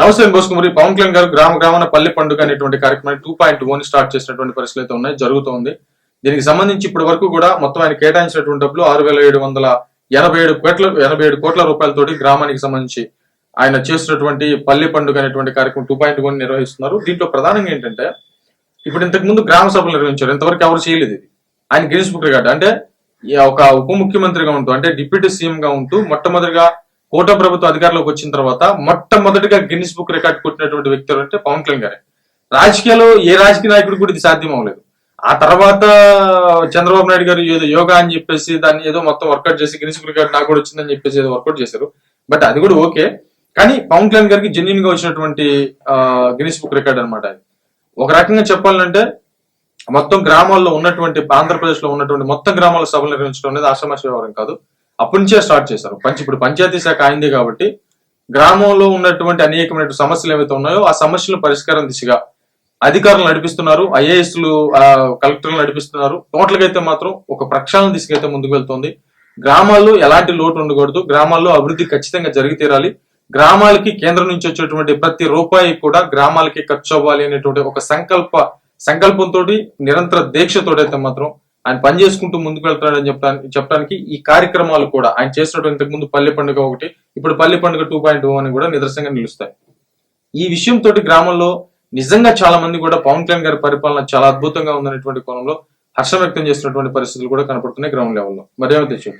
నమస్తే బోసుకుమరి. పవన్ కళ్యాణ్ గారు గ్రామ గ్రామాన పల్లె పండుగ అనేటువంటి కార్యక్రమాన్ని టూ పాయింట్ వన్ స్టార్ట్ చేసినటువంటి పరిస్థితులు అయితే ఉన్నాయి జరుగుతోంది. దీనికి సంబంధించి ఇప్పటి వరకు కూడా మొత్తం ఆయన కేటాయించినటువంటి డబ్బులు ఆరు వేల ఏడు వందల ఎనభై ఏడు కోట్ల ఎనభై ఏడు కోట్ల రూపాయలతోటి గ్రామానికి సంబంధించి ఆయన చేసినటువంటి పల్లె పండుగ అనేటువంటి కార్యక్రమం టూ పాయింట్ వన్ నిర్వహిస్తున్నారు. దీంట్లో ప్రధానంగా ఏంటంటే ఇప్పుడు ఇంతకు ముందు గ్రామ సభలు నిర్వహించారు. ఇంతవరకు ఎవరు చేయలేదు ఇది. ఆయన గిరీష్ బుక్ రికార్డు అంటే ఒక ఉప ముఖ్యమంత్రిగా ఉంటూ అంటే డిప్యూటీ సీఎం గా ఉంటూ మొట్టమొదటిగా కోట ప్రభుత్వ అధికారంలోకి వచ్చిన తర్వాత మొట్టమొదటిగా గిన్నిస్ బుక్ రికార్డ్ కొట్టినటువంటి వ్యక్తి అంటే పవన్ కళ్యాణ్ గారే. రాజకీయాల్లో ఏ రాజకీయ నాయకుడు కూడా ఇది సాధ్యం అవ్వలేదు. ఆ తర్వాత చంద్రబాబు నాయుడు గారు ఏదో యోగా అని చెప్పేసి దాన్ని ఏదో మొత్తం వర్కౌట్ చేసి గిన్నిస్ బుక్ రికార్డ్ నాకు కూడా వచ్చిందని చెప్పేసి ఏదో వర్కౌట్ చేశారు. బట్ అది కూడా ఓకే. కానీ పవన్ కళ్యాణ్ గారికి జెన్యున్గా వచ్చినటువంటి గిన్నిస్ బుక్ రికార్డ్ అనమాట అది. ఒక రకంగా చెప్పాలంటే మొత్తం గ్రామాల్లో ఉన్నటువంటి ఆంధ్రప్రదేశ్లో ఉన్నటువంటి మొత్తం గ్రామాల సభలు నిర్వహించడం అనేది ఆషామాష వ్యవహారం కాదు. అప్పటి నుంచే స్టార్ట్ చేశారు. పంచి ఇప్పుడు పంచాయతీ శాఖ అయింది కాబట్టి గ్రామంలో ఉన్నటువంటి అనేకమైన సమస్యలు ఏవైతే ఉన్నాయో ఆ సమస్యల పరిష్కారం దిశగా అధికారులు నడిపిస్తున్నారు ఐఏఎస్లు కలెక్టర్లు నడిపిస్తున్నారు. టోటల్గా అయితే మాత్రం ఒక ప్రక్షాళన దిశగా అయితే ముందుకు వెళ్తుంది. గ్రామాల్లో ఎలాంటి లోటు ఉండకూడదు. గ్రామాల్లో అభివృద్ధి ఖచ్చితంగా జరిగి తీరాలి. గ్రామాలకి కేంద్రం నుంచి వచ్చేటువంటి ప్రతి రూపాయి కూడా గ్రామాలకి ఖర్చు అవ్వాలి అనేటువంటి ఒక సంకల్ప సంకల్పంతో నిరంతర దీక్షతోటైతే అయితే మాత్రం ఆయన పని చేసుకుంటూ ముందుకు వెళ్తున్నాడని చెప్పడానికి చెప్పడానికి ఈ కార్యక్రమాలు కూడా ఆయన చేసినటువంటి ముందు పల్లె పండుగ ఒకటి ఇప్పుడు పల్లె పండుగ టూ పాయింట్ అని కూడా నిదర్శనంగా నిలుస్తాయి. ఈ విషయంతో గ్రామంలో నిజంగా చాలా మంది కూడా పవన్ కళ్యాణ్ గారి పరిపాలన చాలా అద్భుతంగా ఉందనేటువంటి కోణంలో హర్షం వ్యక్తం చేసినటువంటి పరిస్థితులు కూడా కనపడుతున్నాయి గ్రౌండ్ లెవెల్లో. మరేమో తెచ్చు